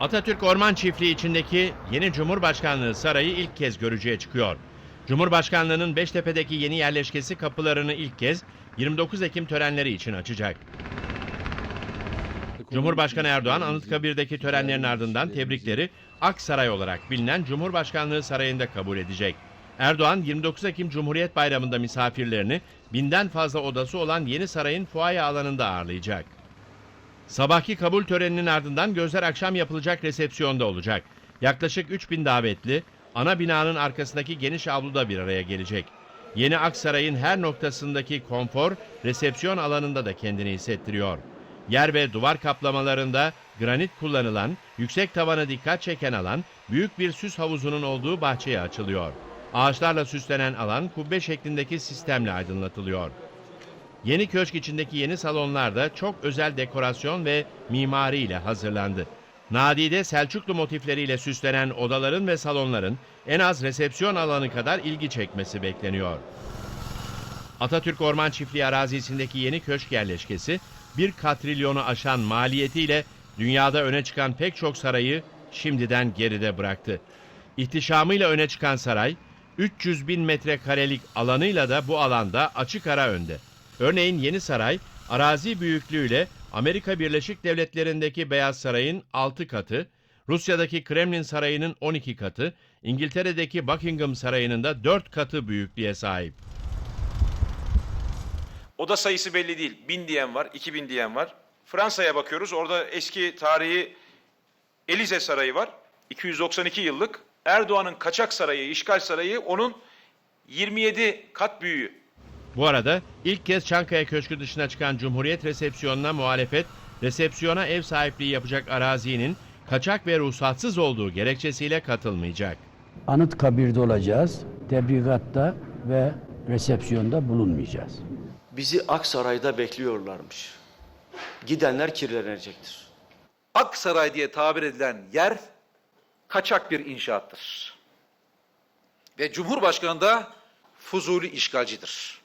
Atatürk Orman Çiftliği içindeki yeni Cumhurbaşkanlığı sarayı ilk kez görücüye çıkıyor. Cumhurbaşkanlığının Beştepe'deki yeni yerleşkesi kapılarını ilk kez 29 Ekim törenleri için açacak. Cumhurbaşkanı Erdoğan Anıtkabir'deki törenlerin ardından tebrikleri Aksaray olarak bilinen Cumhurbaşkanlığı Sarayı'nda kabul edecek. Erdoğan 29 Ekim Cumhuriyet Bayramı'nda misafirlerini binden fazla odası olan yeni sarayın fuaye alanında ağırlayacak. Sabahki kabul töreninin ardından gözler akşam yapılacak resepsiyonda olacak. Yaklaşık 3000 davetli ana binanın arkasındaki geniş avluda bir araya gelecek. Yeni Aksaray'ın her noktasındaki konfor resepsiyon alanında da kendini hissettiriyor. Yer ve duvar kaplamalarında granit kullanılan, yüksek tavana dikkat çeken alan büyük bir süs havuzunun olduğu bahçeye açılıyor. Ağaçlarla süslenen alan kubbe şeklindeki sistemle aydınlatılıyor. Yeni köşk içindeki yeni salonlar da çok özel dekorasyon ve mimari ile hazırlandı. Nadide Selçuklu motifleriyle süslenen odaların ve salonların en az resepsiyon alanı kadar ilgi çekmesi bekleniyor. Atatürk Orman Çiftliği arazisindeki yeni köşk yerleşkesi bir katrilyonu aşan maliyetiyle dünyada öne çıkan pek çok sarayı şimdiden geride bıraktı. İhtişamıyla öne çıkan saray 300 bin metrekarelik alanıyla da bu alanda açık ara önde. Örneğin Yeni Saray arazi büyüklüğüyle Amerika Birleşik Devletleri'ndeki Beyaz Saray'ın 6 katı, Rusya'daki Kremlin Sarayı'nın 12 katı, İngiltere'deki Buckingham Sarayı'nın da 4 katı büyüklüğe sahip. Oda sayısı belli değil. Bin diyen var, iki bin diyen var. Fransa'ya bakıyoruz. Orada eski tarihi Elize Sarayı var. 292 yıllık. Erdoğan'ın kaçak sarayı, işgal sarayı onun 27 kat büyüğü. Bu arada ilk kez Çankaya Köşkü dışına çıkan Cumhuriyet resepsiyonuna muhalefet, resepsiyona ev sahipliği yapacak arazinin kaçak ve ruhsatsız olduğu gerekçesiyle katılmayacak. Anıtkabir'de olacağız. Tebrigatta ve resepsiyonda bulunmayacağız. Bizi Aksaray'da bekliyorlarmış. Gidenler kirlenecektir. Aksaray diye tabir edilen yer kaçak bir inşaattır. Ve Cumhurbaşkanı da Fuzuli işgalcidir.